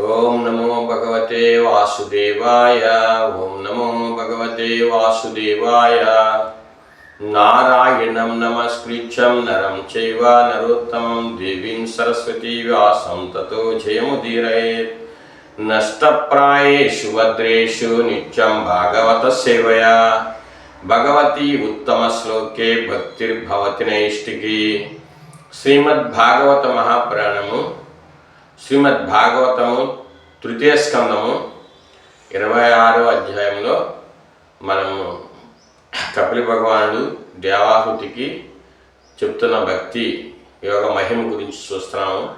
ఓం నమో భగవతే వాసుదేవాయ. ఓం నమో భగవతే వాసుదేవాయ. నారాయణం నమస్కృత్యం నరం చైవ నరోత్తమం దేవీం సరస్వతీ వ్యాసం తతో జయముదీరయేత్ నష్టప్రాయేషు భద్రేషు నిత్యం భాగవత సేవయా. భగవతి ఉత్తమ శ్లోకే భక్తిర్భవతి నైష్టికి. శ్రీమద్భాగవత మహాపురాణము శ్రీమద్ భాగవతము తృతీయ స్కందము ఇరవై ఆరో అధ్యాయంలో మనము కపిలి భగవానుడు దేవాహుతికి చెప్తున్న భక్తి యోగ మహిమ గురించి చూస్తున్నాము.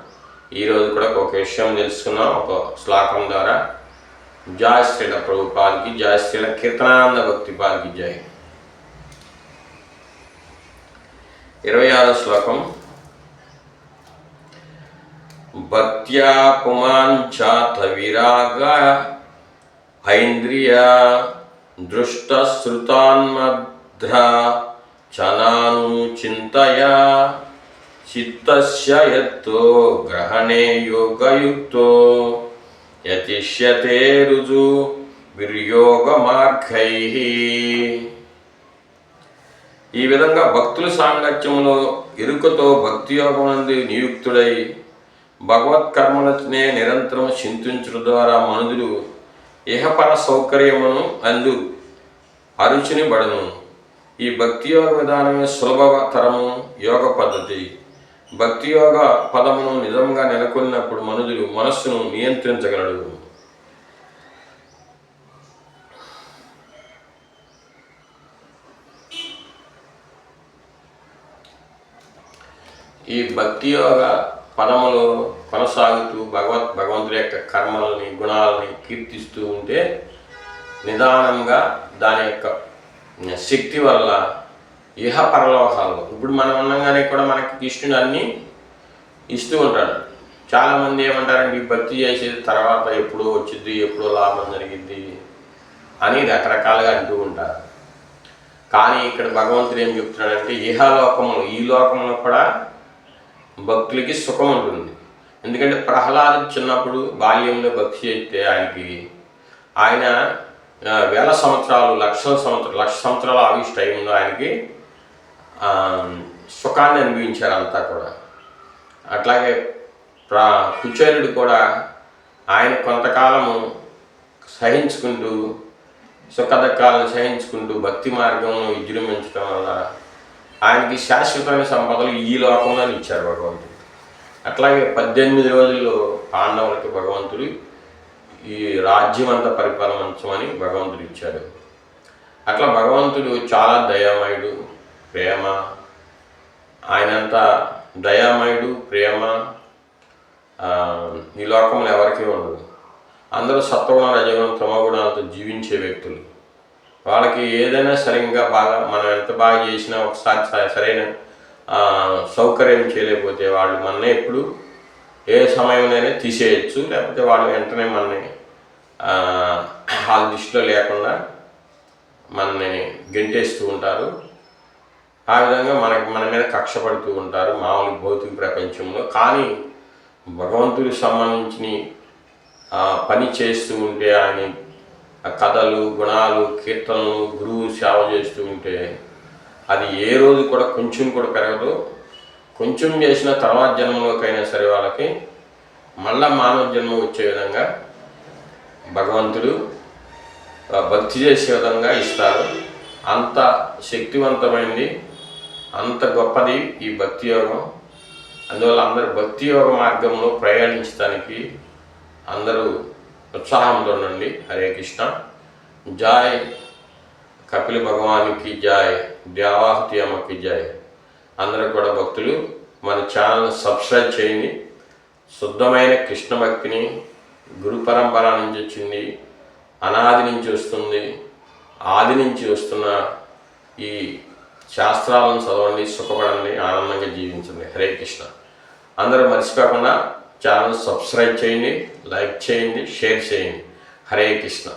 ఈరోజు కూడా ఒక విషయం తెలుసుకున్నాం ఒక శ్లోకం ద్వారా. జాయ్ శ్రీల ప్రభుపాదికి జాయ్ శ్రీల కీర్తనానంద భక్తి పాలకి జై. ఇరవై ఆరో శ్లోకం. భక్త్యా పుమాంచాత విరాగ ఐంద్రియ దృష్టశ్రుతాన్మధ్ర చనాను చింతయ చిత్తస్య యత్తో గ్రహణే యోగయుక్తో యతిష్యతే రుజు విర్యోగమార్గై ఈ విధంగా భక్తుల సాంగత్యంలో ఎరుకతో భక్తి యోగమంది నియుక్తుడై భగవత్కర్మలనే నిరంతరం చింతించడం ద్వారా మనుదులు ఇహపర సౌకర్యమును అందు అరుచిని బడను. ఈ భక్తి యోగ విధానమే సులభతరము యోగ పద్ధతి. భక్తి యోగ పదమును నిజంగా నెలకొన్నప్పుడు మనుజులు మనస్సును నియంత్రించగలడు. ఈ భక్తి యోగ పదములు కొనసాగుతూ భగవత్ భగవంతుడి యొక్క కర్మలని గుణాలని కీర్తిస్తూ ఉంటే నిదానంగా దాని యొక్క శక్తి వల్ల ఇహ పరలోకాల్లో ఇప్పుడు మనం ఉన్నగానే కూడా మనకి కృష్ణుడు అన్నీ ఇస్తూ ఉంటాడు. చాలామంది ఏమంటారండి భక్తి చేసేది తర్వాత ఎప్పుడో వచ్చింది ఎప్పుడో లాభం జరిగింది అని రకరకాలుగా అంటూ ఉంటారు. కానీ ఇక్కడ భగవంతుడు ఏం చెప్తున్నాడంటే ఇహలోకములు ఈ లోకంలో కూడా భక్తులకి సుఖం ఉంటుంది. ఎందుకంటే ప్రహ్లాదు చిన్నప్పుడు బాల్యంలో భక్తి చేస్తే ఆయనకి. ఆయన వేల సంవత్సరాలు లక్షల సంవత్సరాలు లక్ష సంవత్సరాల ఆయుష్ టైంలో ఆయనకి సుఖాన్ని అనుభవించారు అంతా కూడా. అట్లాగే ప్రా కుచేరుడు కూడా ఆయన కొంతకాలము సహించుకుంటూ సుఖదక్కాలను సహించుకుంటూ భక్తి మార్గంలో విజృంభించడం వల్ల ఆయనకి శాశ్వతమైన సంపదలు ఈ లోకంలోనే ఇచ్చారు భగవంతుడు. అట్లాగే పద్దెనిమిది రోజుల్లో పాండవులకి భగవంతుడు ఈ రాజ్యం అంతా పరిపాలించమని భగవంతుడు ఇచ్చాడు. అట్లా భగవంతుడు చాలా దయామయుడు ప్రేమ ఆయనంతా దయామయుడు ప్రేమ ఈ లోకంలో ఎవరికీ ఉండదు. అందరూ సత్వగుణ రజగుణ తమగుణాలతో జీవించే వ్యక్తులు. వాళ్ళకి ఏదైనా సరిగ్గా బాగా మనం ఎంత బాగా చేసినా ఒకసారి స- సరైన సౌకర్యం చేయలేకపోతే వాళ్ళు మనల్ని ఎప్పుడు ఏ సమయంలోనే తీసేయచ్చు. లేకపోతే వాళ్ళు వెంటనే మనని వాళ్ళ దృష్టిలో లేకుండా మనని గెంటేస్తూ ఉంటారు. ఆ విధంగా మనకి మన మీద కక్ష పడుతూ ఉంటారు మామూలు భౌతిక ప్రపంచంలో. కానీ భగవంతుడికి సంబంధించిన పని చేస్తూ ఉంటే ఆయన కథలు గుణాలు కీర్తనలు గురువు సేవ చేస్తూ ఉంటే అది ఏ రోజు కూడా కొంచెం కూడా పెరగదు. కొంచెం చేసిన తర్వాత జన్మలోకైనా సరే వాళ్ళకి మళ్ళా మానవ జన్మ వచ్చే విధంగా భగవంతుడు భక్తి చేసే విధంగా ఇస్తారు. అంత శక్తివంతమైంది అంత గొప్పది ఈ భక్తి యోగం. అందువల్ల అందరూ భక్తి యోగ మార్గంలో ప్రయాణించడానికి అందరూ ఉత్సాహంతో ఉండండి హరే కృష్ణ. జాయ్ కపిల భగవానికి జాయ్. దేవాహుతి అమ్మకి జాయ్. అందరూ కూడా భక్తులు మన ఛానల్ సబ్స్క్రైబ్ చేయండి. శుద్ధమైన కృష్ణ భక్తిని గురు పరంపర నుంచి వచ్చింది అనాది నుంచి వస్తుంది ఆది నుంచి వస్తున్న ఈ శాస్త్రాలను చదవండి సుఖపడండి ఆనందంగా జీవించండి. హరే కృష్ణ. అందరూ మర్చిపోకుండా ఛానల్ సబ్స్క్రైబ్ చేయండి లైక్ చేయండి షేర్ చేయండి. హరే కృష్ణ